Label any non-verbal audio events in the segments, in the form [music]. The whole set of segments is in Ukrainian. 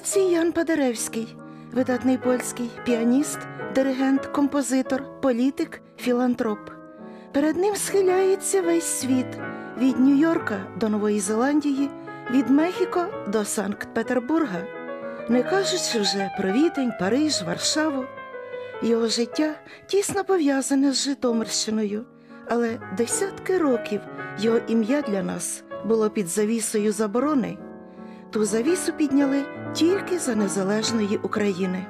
Ігнацій Ян Падеревський, видатний польський піаніст, диригент, композитор, політик, філантроп. Перед ним схиляється весь світ від Нью-Йорка до Нової Зеландії, від Мехіко до Санкт-Петербурга, не кажучи вже про Відень, Париж, Варшаву. Його життя тісно пов'язане з Житомирщиною, але десятки років його ім'я для нас було під завісою заборони. Ту завісу підняли тільки за незалежної України.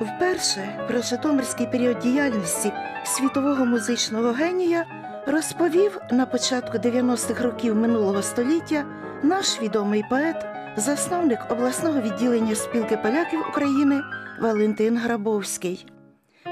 Вперше про Житомирський період діяльності світового музичного генія розповів на початку 90-х років минулого століття наш відомий поет, засновник обласного відділення спілки поляків України Валентин Грабовський.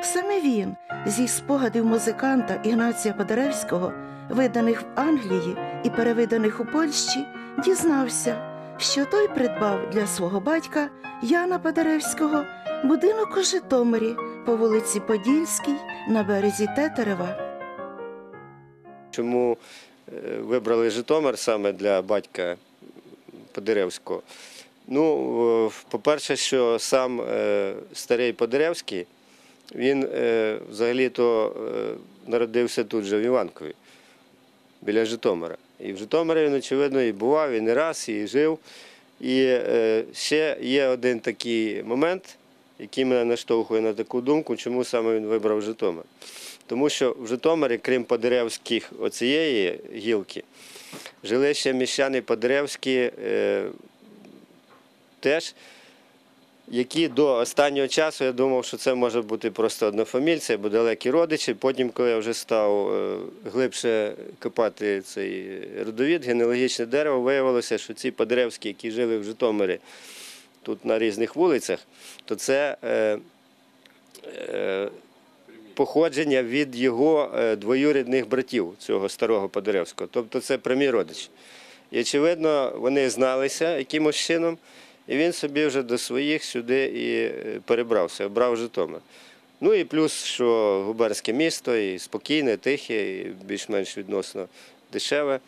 Саме він зі спогадів музиканта Ігнація Подеревського, виданих в Англії і перевиданих у Польщі, дізнався, що той придбав для свого батька Яна Подеревського будинок у Житомирі по вулиці Подільській на березі Тетерева. Чому вибрали Житомир саме для батька Подеревського? Ну, е, по-перше, що сам е, старий Подеревський, він е, взагалі-то е, народився тут же в Іванкові, біля Житомира. І в Житомирі він, очевидно, і бував, і не раз, і жив. І е, ще є один такий момент, який мене наштовхує на таку думку, чому саме він вибрав Житомир. Тому що в Житомирі, крім Подеревських оцієї гілки, жили ще міщани Подеревські е, теж, які до останнього часу я думав, що це може бути просто однофамільці або далекі родичі. Потім, коли я вже став е, глибше копати цей родовід, генеалогічне дерево, виявилося, що ці Подеревські, які жили в Житомирі тут на різних вулицях, то це. Е, е, походження від його е, двоюрідних братів, цього старого Подеревського. Тобто це прямі родичі. І, очевидно, вони зналися якимось чином, і він собі вже до своїх сюди і е, перебрався, обрав Житомир. Ну і плюс, що губернське місто, і спокійне, тихе, і більш-менш відносно дешеве.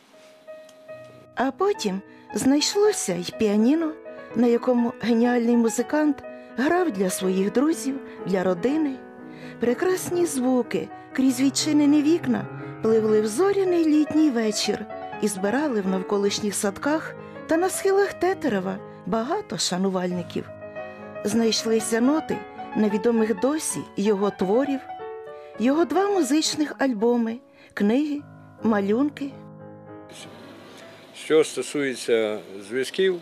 А потім знайшлося й піаніно, на якому геніальний музикант грав для своїх друзів, для родини. Прекрасні звуки крізь відчинені вікна пливли в зоряний літній вечір і збирали в навколишніх садках та на схилах Тетерева багато шанувальників. Знайшлися ноти невідомих досі його творів, його два музичних альбоми, книги, малюнки. Що стосується зв'язків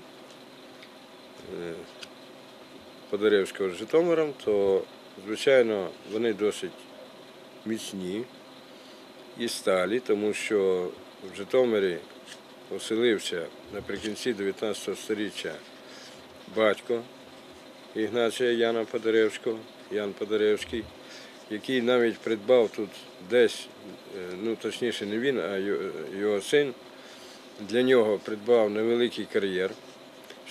е, Подоревського з Житомиром, то, звичайно, вони досить міцні і сталі, тому що в Житомирі оселився наприкінці 19 століття батько Ігнація Яна Подоревського, Ян Подоревський, який навіть придбав тут десь, е, ну точніше не він, а його- його син для нього придбав невеликий кар'єр.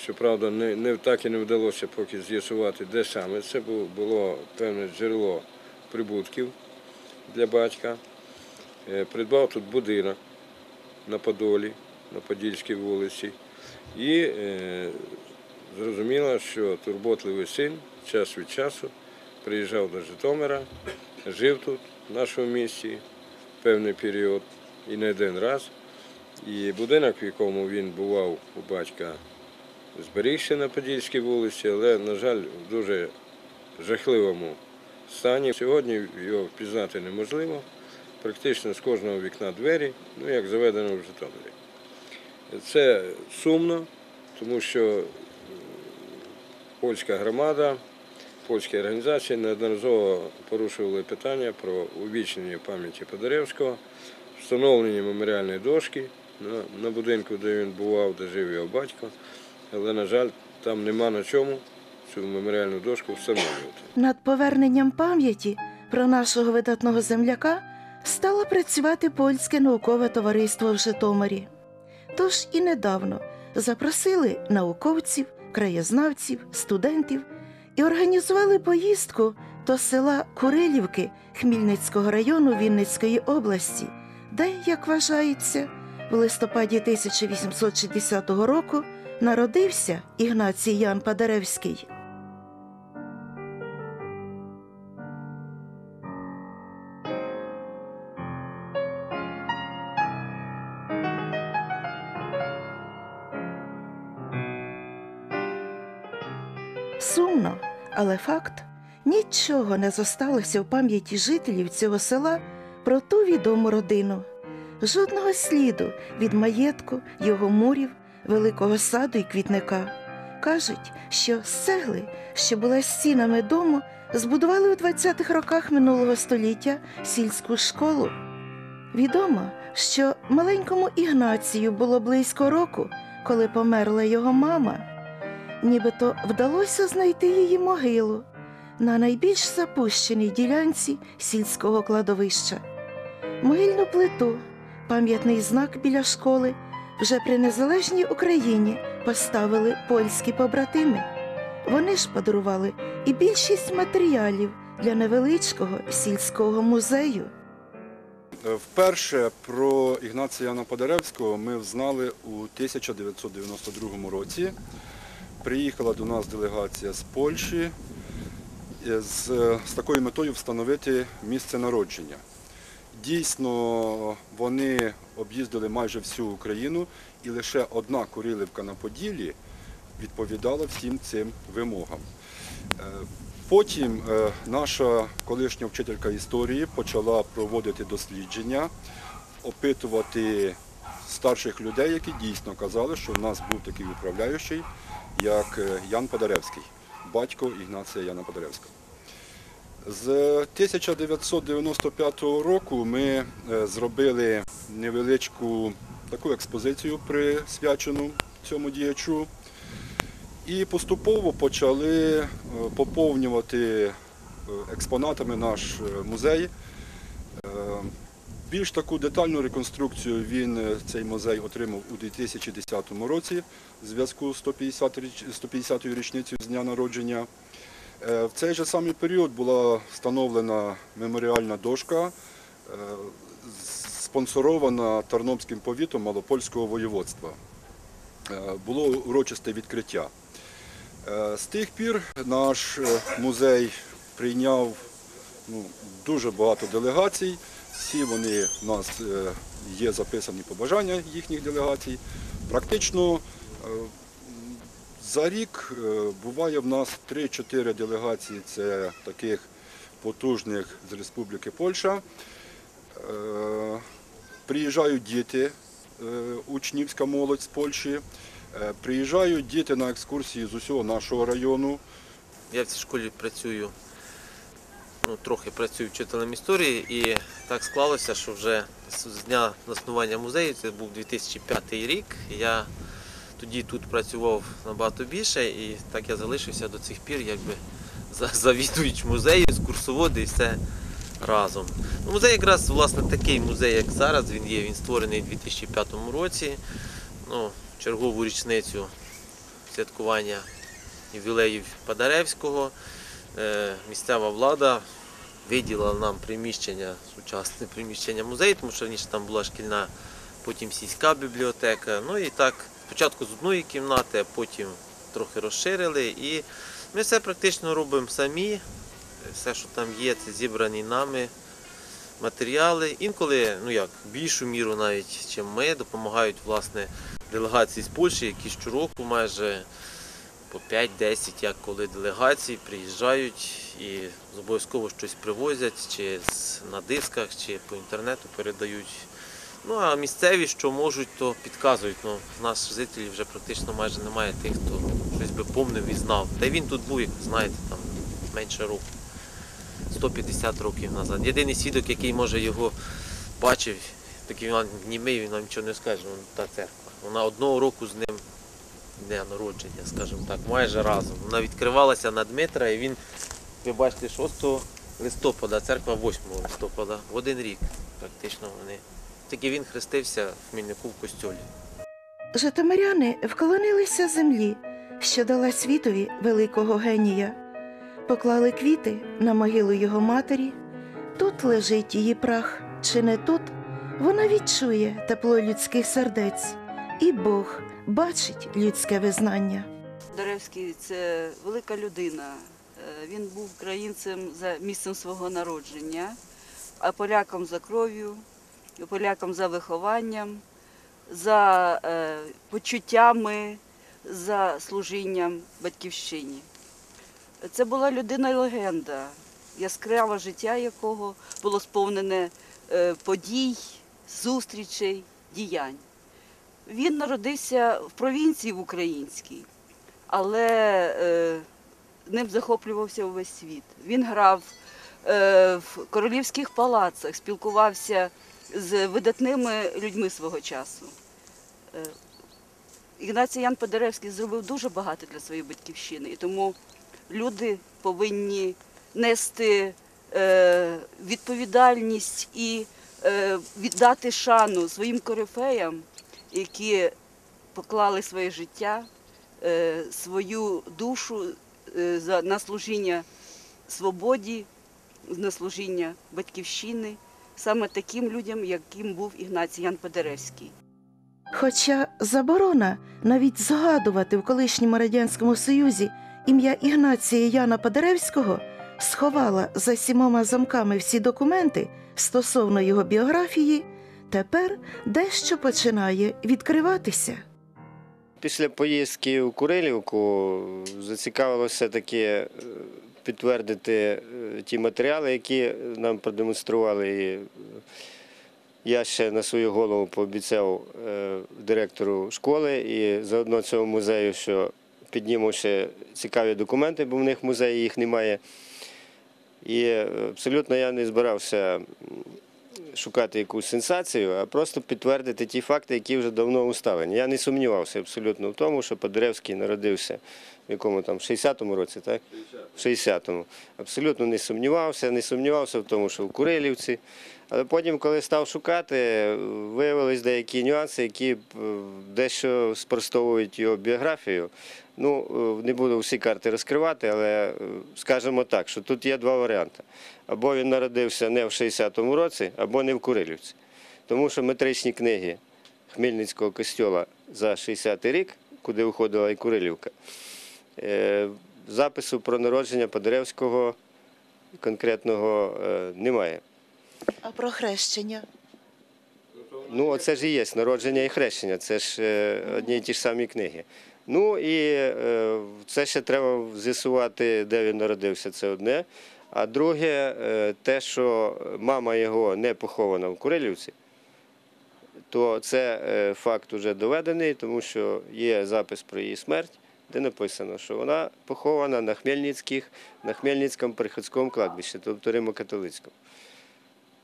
Щоправда, не, не так і не вдалося поки з'ясувати, де саме. Це бу- було певне джерело прибутків для батька. Е, Придбав тут будинок на Подолі, на Подільській вулиці. І е, зрозуміло, що турботливий син час від часу приїжджав до Житомира, жив тут, в нашому місті, певний період і не один раз. І будинок, в якому він бував у батька, зберігся на Подільській вулиці, але, на жаль, в дуже жахливому стані. Сьогодні його впізнати неможливо. Практично з кожного вікна двері, ну як заведено в Житомирі. Це сумно, тому що польська громада, польські організації неодноразово порушували питання про увічнення пам'яті Подоревського, встановлення меморіальної дошки на будинку, де він бував, де жив його батько. Але, на жаль, там нема на чому цю меморіальну дошку встановлювати. Над поверненням пам'яті про нашого видатного земляка стало працювати польське наукове товариство в Житомирі. Тож і недавно запросили науковців краєзнавців, студентів і організували поїздку до села Курилівки Хмільницького району Вінницької області, де, як вважається, в листопаді 1860 року народився Ігнацій Ян Падаревський. Сумно, але факт нічого не зосталося в пам'яті жителів цього села про ту відому родину. Жодного сліду від маєтку, його мурів, великого саду і квітника. Кажуть, що з що була стінами дому, збудували у 20-х роках минулого століття сільську школу. Відомо, що маленькому Ігнацію було близько року, коли померла його мама нібито вдалося знайти її могилу на найбільш запущеній ділянці сільського кладовища. Могильну плиту, пам'ятний знак біля школи, вже при незалежній Україні поставили польські побратими. Вони ж подарували і більшість матеріалів для невеличкого сільського музею. Е, Вперше про Ігнація Яна Подеревського ми взнали у 1992 році. Приїхала до нас делегація з Польщі е, з, з такою метою встановити місце народження. Дійсно, вони об'їздили майже всю Україну і лише одна Курилівка на Поділлі відповідала всім цим вимогам. Е, Потім е, наша колишня вчителька історії почала проводити дослідження, опитувати старших людей, які дійсно казали, що в нас був такий управляючий, як е, Ян Подаревський, батько Ігнація Яна Подаревського. З 1995 року ми е, зробили невеличку таку експозицію присвячену цьому діячу. І поступово почали е, поповнювати е, експонатами наш музей. Більш таку детальну реконструкцію він цей музей отримав у 2010 році в зв'язку з 150-ю річницею з дня народження. Е, В цей же самий період була встановлена меморіальна дошка, е, спонсорована Тарномським повітом Малопольського воєводства. Е, Було урочисте відкриття. З тих пір наш музей прийняв ну, дуже багато делегацій. Всі вони в нас є записані побажання їхніх делегацій. Практично за рік е, буває в нас 3-4 делегації це таких потужних з Республіки Польща. Е, Приїжджають діти, е, учнівська молодь з Польщі. Приїжджають діти на екскурсії з усього нашого району. Я в цій школі працюю, ну, трохи працюю вчителем історії, і так склалося, що вже з дня заснування музею, це був 2005 рік. Я тоді тут працював набагато більше, і так я залишився до цих пір, якби за- завідуючи музею, екскурсоводи і все разом. Ну, музей якраз власне такий музей, як зараз він є. Він створений у 2005 році. Ну, чергову річницю святкування ювілеїв Падаревського. Е, Місцева влада виділила нам приміщення, сучасне приміщення музею, тому що раніше там була шкільна, потім сільська бібліотека. Ну і так, спочатку з одної кімнати, а потім трохи розширили. І ми все практично робимо самі. Все, що там є, це зібрані нами матеріали. Інколи, ну як, більшу міру навіть, чим ми, допомагають власне делегації з Польщі, які щороку майже по 5-10, як коли делегації приїжджають і обов'язково щось привозять, чи на дисках, чи по інтернету передають. Ну а місцеві, що можуть, то підказують. Ну, нас жителів вже практично майже немає тих, хто щось би помнив і знав. Та й він тут був, як знаєте, там менше року. 150 років назад. Єдиний свідок, який може його бачив, такий він німий, він нам нічого не скаже, вон та церква. Вона одного року з ним дня народження, скажімо так, майже разом. Вона відкривалася на Дмитра і він, ви бачите, 6 листопада, церква 8 листопада, в один рік практично вони. Тільки він хрестився в Хмільнику в костьолі. Житомиряни вклонилися землі, що дала світові великого генія. Поклали квіти на могилу його матері. Тут лежить її прах, чи не тут вона відчує тепло людських сердець, і Бог бачить людське визнання. Даревський це велика людина. Е, Він був українцем за місцем свого народження, а поляком за кров'ю, поляком за вихованням, за е, почуттями, за служінням батьківщині. Це була людина-легенда, яскраве життя якого було сповнене е, подій, зустрічей, діянь. Він народився в провінції в українській але е, ним захоплювався увесь світ. Він грав е, в королівських палацах, спілкувався з видатними людьми свого часу. Е, Ігнацій Ян Подеревський зробив дуже багато для своєї батьківщини, і тому люди повинні нести е, відповідальність і е, віддати шану своїм корифеям, які поклали своє життя свою душу на служіння свободі, на служіння батьківщини, саме таким людям, яким був Ігнацій Ян Подеревський. Хоча заборона навіть згадувати в колишньому радянському союзі ім'я Ігнація Яна Подеревського сховала за сімома замками всі документи стосовно його біографії, тепер дещо починає відкриватися. Після поїздки у Курилівку зацікавилося таки е, підтвердити е, ті матеріали, які нам продемонстрували. І я ще на свою голову пообіцяв е, директору школи і заодно цього музею, що підніму ще цікаві документи, бо в них в музеї їх немає. І е, абсолютно я не збирався шукати якусь сенсацію, а просто підтвердити ті факти, які вже давно усталені. Я не сумнівався абсолютно в тому, що Подеревський народився в якому там, 60-му році, так? В 60-му. Абсолютно не сумнівався, не сумнівався в тому, що в Курилівці. Але потім, коли став шукати, виявились деякі нюанси, які е, дещо спростовують його біографію. Ну, е, не буду всі карти розкривати, але е, скажемо так, що тут є два варіанти. Або він народився не в 60-му році, або не в Курилівці. Тому що метричні книги Хмельницького костьола за 60-й рік, куди виходила і Курилівка, е, запису про народження Подеревського конкретного немає. А про хрещення? Ну, оце ж і є народження і хрещення, це ж одні і ті ж самі книги. Ну і е, це ще треба з'ясувати, де він народився, це одне. А друге, е, те, що мама його не похована в Курилівці, то це е, факт уже доведений, тому що є запис про її смерть, де написано, що вона похована на Хмельницьких, на Хмельницькому приходському кладбищі, тобто Римо-католицькому.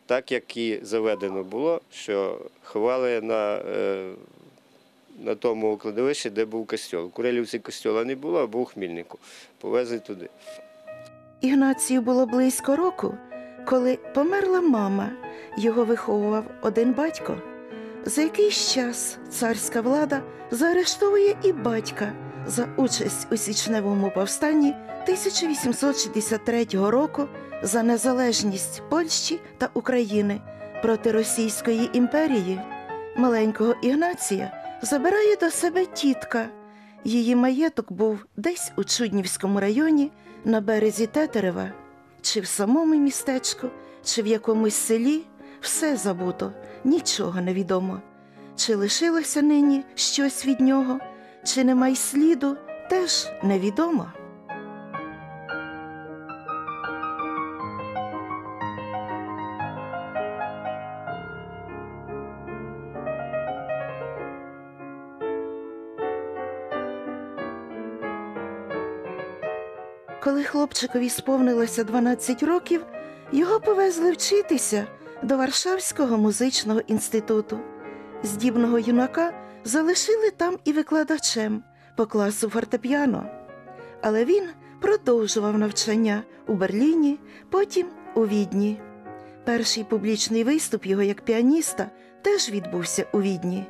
Так як і заведено було, що ховали на, на тому кладовищі, де був костьол. В Курилівці костьола не було, а був у Хмільнику. Повезли туди. Ігнацію було близько року, коли померла мама, його виховував один батько. За якийсь час царська влада заарештовує і батька за участь у січневому повстанні 1863 року за незалежність Польщі та України проти Російської імперії. Маленького Ігнація забирає до себе тітка. Її маєток був десь у Чуднівському районі на березі Тетерева, чи в самому містечку, чи в якомусь селі, все забуто, нічого не відомо. Чи лишилося нині щось від нього, чи нема й сліду, теж невідомо. Коли хлопчикові сповнилося 12 років, його повезли вчитися до Варшавського музичного інституту. Здібного юнака залишили там і викладачем по класу фортепіано. Але він продовжував навчання у Берліні, потім у Відні. Перший публічний виступ його як піаніста теж відбувся у Відні,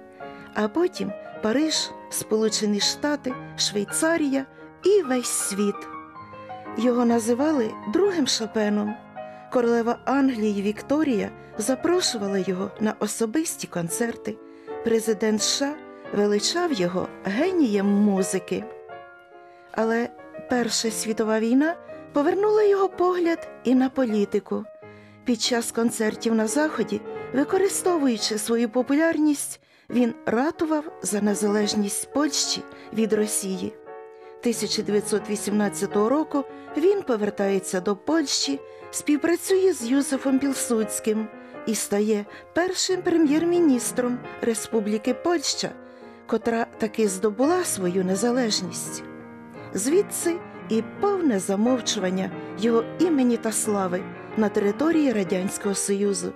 а потім Париж, Сполучені Штати, Швейцарія і весь світ. Його називали другим Шопеном. Королева Англії Вікторія запрошувала його на особисті концерти. Президент США величав його генієм музики. Але Перша світова війна повернула його погляд і на політику. Під час концертів на Заході, використовуючи свою популярність, він ратував за незалежність Польщі від Росії. 1918 року він повертається до Польщі, співпрацює з Юзефом Пілсудським і стає першим прем'єр-міністром Республіки Польща, котра таки здобула свою незалежність. Звідси і повне замовчування його імені та слави на території Радянського Союзу.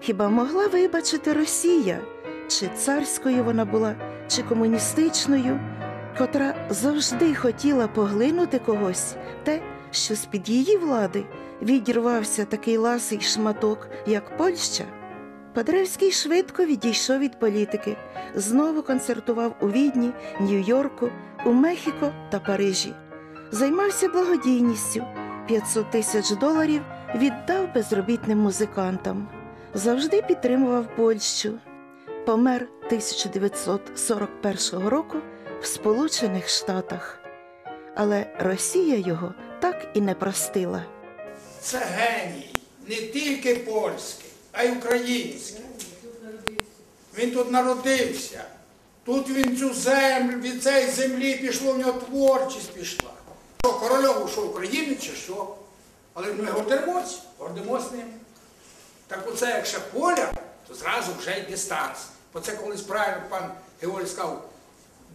Хіба могла вибачити Росія, чи царською вона була, чи комуністичною, котра завжди хотіла поглинути когось, те, що з-під її влади відірвався такий ласий шматок, як Польща? Падревський швидко відійшов від політики, знову концертував у Відні, Нью-Йорку, у Мехіко та Парижі. Займався благодійністю. 500 тисяч доларів віддав безробітним музикантам. Завжди підтримував Польщу. Помер 1941 року в Сполучених Штатах. Але Росія його так і не простила. Це геній не тільки польський, а й український. Він тут народився. Тут він цю землю, від цієї землі пішло, в нього творчість пішла. Що, корольову, що українець чи що? Але ми гордимось, гордимось ним. Так оце, якщо поля, то зразу вже й дистанція. Бо це колись правильно пан Георгій сказав,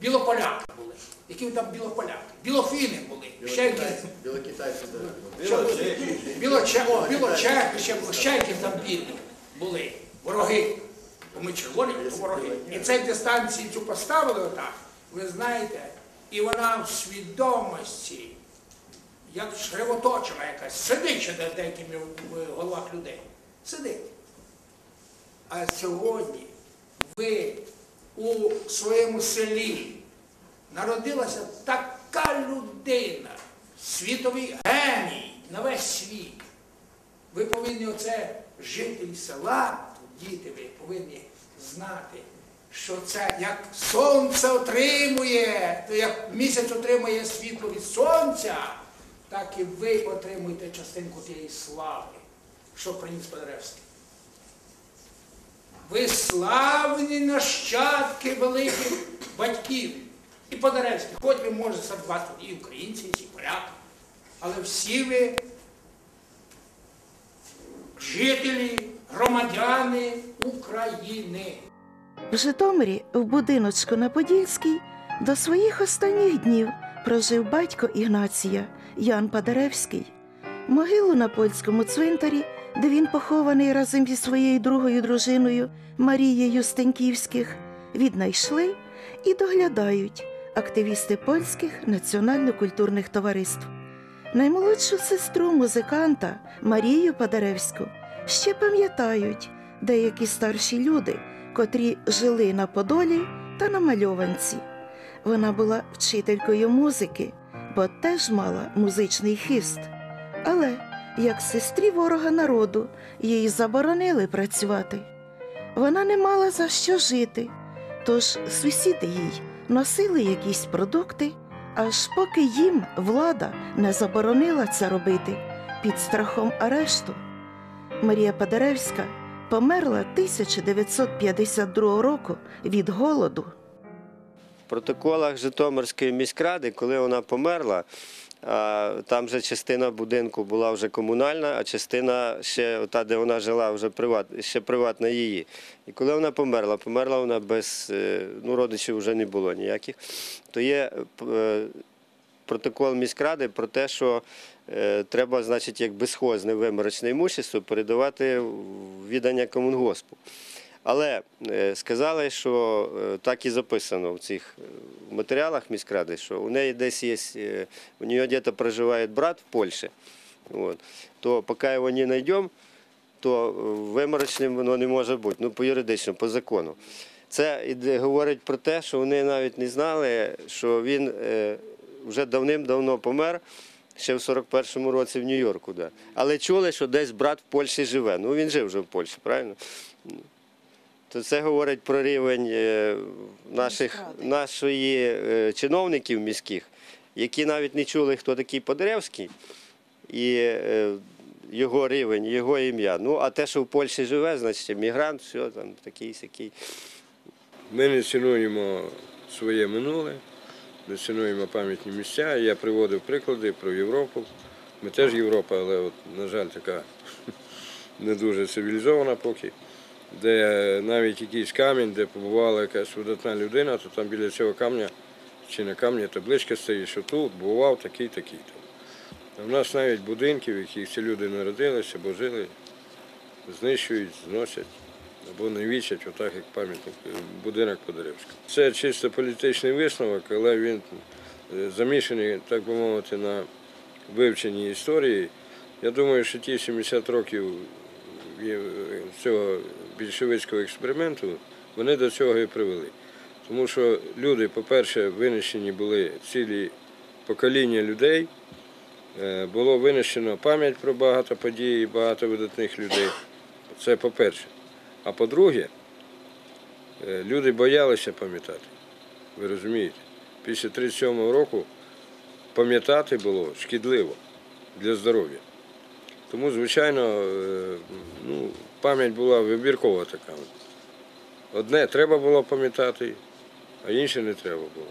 білополяки були. Які там білополяки? Білофіни були. Ще якісь. Білоче, о, білочеки ще які там білі були, вороги. Бо ми червоні, то вороги. І цей дистанції цю поставили отак, ви знаєте, і вона в свідомості, як шривоточена якась, сидить ще в головах людей. Сидить. А сьогодні ви у своєму селі народилася така людина, світовий геній на весь світ. Ви повинні оце жителі села, діти, ви повинні знати, що це як сонце отримує, то як місяць отримує світло від сонця, так і ви отримуєте частинку тієї слави, що приніс Падревський. Ви славні нащадки великих батьків. І Подаревський, хоч ви може серед вас тут і українці, і поляки, але всі ви жителі, громадяни України. В Житомирі, в будиночку на Подільській, до своїх останніх днів прожив батько Ігнація Ян Падаревський. Могилу на польському цвинтарі, де він похований разом зі своєю другою дружиною Марією Стеньківських, віднайшли і доглядають активісти польських національно-культурних товариств. Наймолодшу сестру музиканта Марію Падаревську ще пам'ятають деякі старші люди, котрі жили на Подолі та на Мальованці. Вона була вчителькою музики, бо теж мала музичний хист. Але, як сестрі ворога народу, їй заборонили працювати. Вона не мала за що жити, тож сусіди їй носили якісь продукти, аж поки їм влада не заборонила це робити під страхом арешту. Марія Падаревська померла 1952 року від голоду. В протоколах Житомирської міськради, коли вона померла, там же частина будинку була вже комунальна, а частина ще та, де вона жила, вже приват, ще приватна її. І коли вона померла, померла вона без е, ну, родичів вже не було ніяких, то є е, протокол міськради про те, що е, треба, значить, як безхозне виморочне імущество передавати в віддання комунгоспу. Але е, сказали, що е, так і записано в цих е, матеріалах міськради, що у неї десь є, у нее где-то проживає брат в Польщі. Вот. То поки його не знайдемо, то виморочним воно не може бути, ну по юридично, по закону. Це говорить про те, що вони навіть не знали, що він вже давним-давно помер, ще в 41-му році в Нью-Йорку. Да. Але чули, що десь брат в Польщі живе. Ну він жив вже в Польщі, правильно? То це говорить про рівень е, наших, нашої е, чиновників міських, які навіть не чули, хто такий Подеревський, і е, його рівень, його ім'я. Ну, а те, що в Польщі живе, значить емігрант, все там такий сякий. Ми не цінуємо своє минуле, не цінуємо пам'ятні місця. Я приводив приклади про Європу. Ми теж Європа, але, от, на жаль, така [laughs] не дуже цивілізована поки, де навіть якийсь камінь, де побувала якась видатна людина, то там біля цього камня чи на камні табличка стоїть, що тут бував такий, такий. В нас навіть будинків, в яких ці люди народилися або жили, знищують, зносять або не вічать, отак як пам'ятник е, будинок Подорівського. Це чисто політичний висновок, але він е, замішаний, так би мовити, на вивченні історії. Я думаю, що ті 70 років цього більшовицького експерименту вони до цього і привели. Тому що люди, по-перше, винищені були цілі покоління людей. Е, Було винищено пам'ять про багато подій, багато видатних людей. Це по-перше. А по-друге, е, люди боялися пам'ятати. Ви розумієте? Після 37-го року пам'ятати було шкідливо для здоров'я. Тому, звичайно, е, ну, пам'ять була вибіркова така. Одне треба було пам'ятати, а інше не треба було.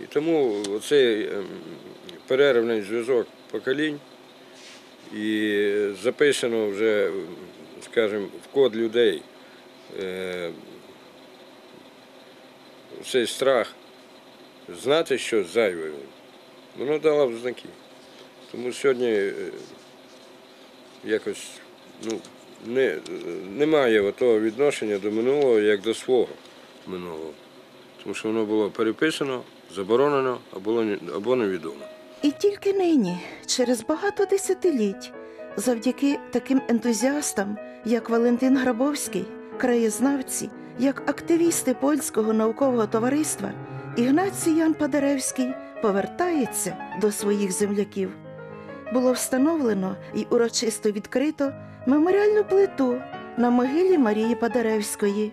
І тому оцей ем, перервний зв'язок поколінь і записано вже, скажімо, в код людей е, цей страх знати щось зайве, воно дало в знаки. Тому сьогодні е, якось ну, не, немає того відношення до минулого як до свого минулого. Тому що воно було переписано, заборонено або, або невідомо. І тільки нині, через багато десятиліть, завдяки таким ентузіастам, як Валентин Грабовський, краєзнавці, як активісти польського наукового товариства, Ігнацій Ян Падеревський повертається до своїх земляків. Було встановлено і урочисто відкрито меморіальну плиту на могилі Марії Падеревської,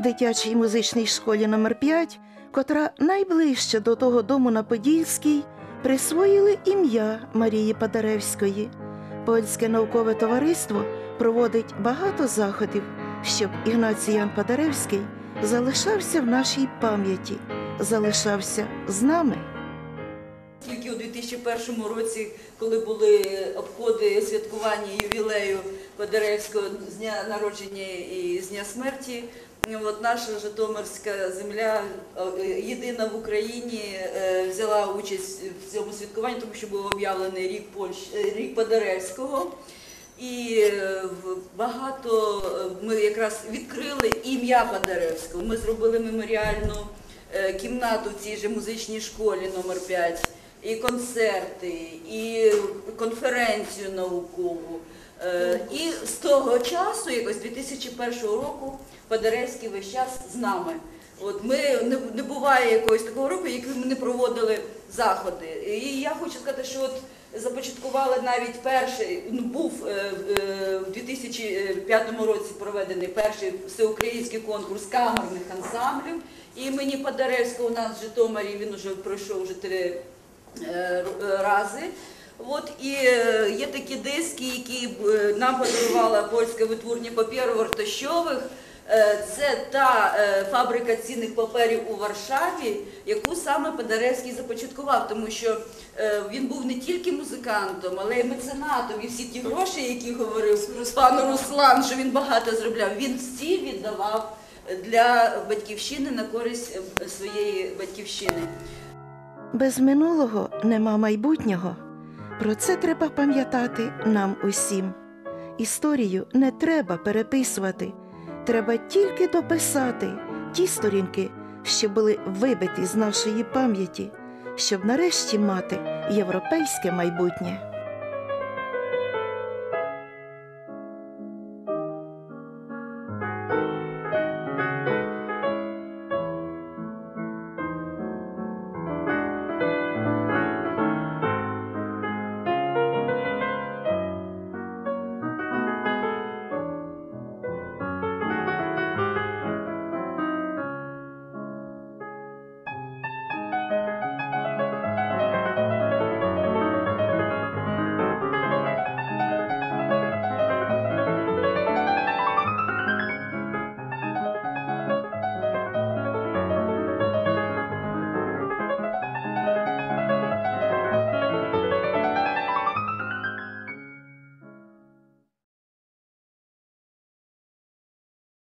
дитячій музичній школі номер 5 котра найближче до того дому на Подільській, присвоїли ім'я Марії Падаревської. Польське наукове товариство проводить багато заходів, щоб Ігнацій Ян Падаревський залишався в нашій пам'яті, залишався з нами. Тільки у 2001 році, коли були обходи святкування ювілею Подеревського з дня народження і з дня смерті, от наша Житомирська земля е, єдина в Україні е, взяла участь в цьому святкуванні, тому що був об'явлений рік Польщ... е, рік Подеревського. І багато ми якраз відкрили ім'я Падаревського. Ми зробили меморіальну кімнату в цій же музичній школі номер 5 і концерти, і конференцію наукову. Е, І з того часу, якось 2001 року, Падаревський весь час з нами. От ми не, буває якогось такого року, який ми не проводили заходи. І я хочу сказати, що от започаткували навіть перший, ну був е, е, в 2005 році проведений перший всеукраїнський конкурс камерних ансамблів імені Падаревського у нас в Житомирі. Він вже пройшов вже три рази. От і е, є такі диски, які е, нам подарувала польська витворня паперу Вартощових. Е, Це та е, фабрика цінних паперів у Варшаві, яку саме Подаревський започаткував, тому що е, він був не тільки музикантом, але й меценатом. І всі ті гроші, які говорив пан Руслан, що він багато зробляв, він всі віддавав для батьківщини на користь е, своєї батьківщини. Без минулого нема майбутнього. Про це треба пам'ятати нам усім. Історію не треба переписувати, треба тільки дописати ті сторінки, що були вибиті з нашої пам'яті, щоб нарешті мати європейське майбутнє.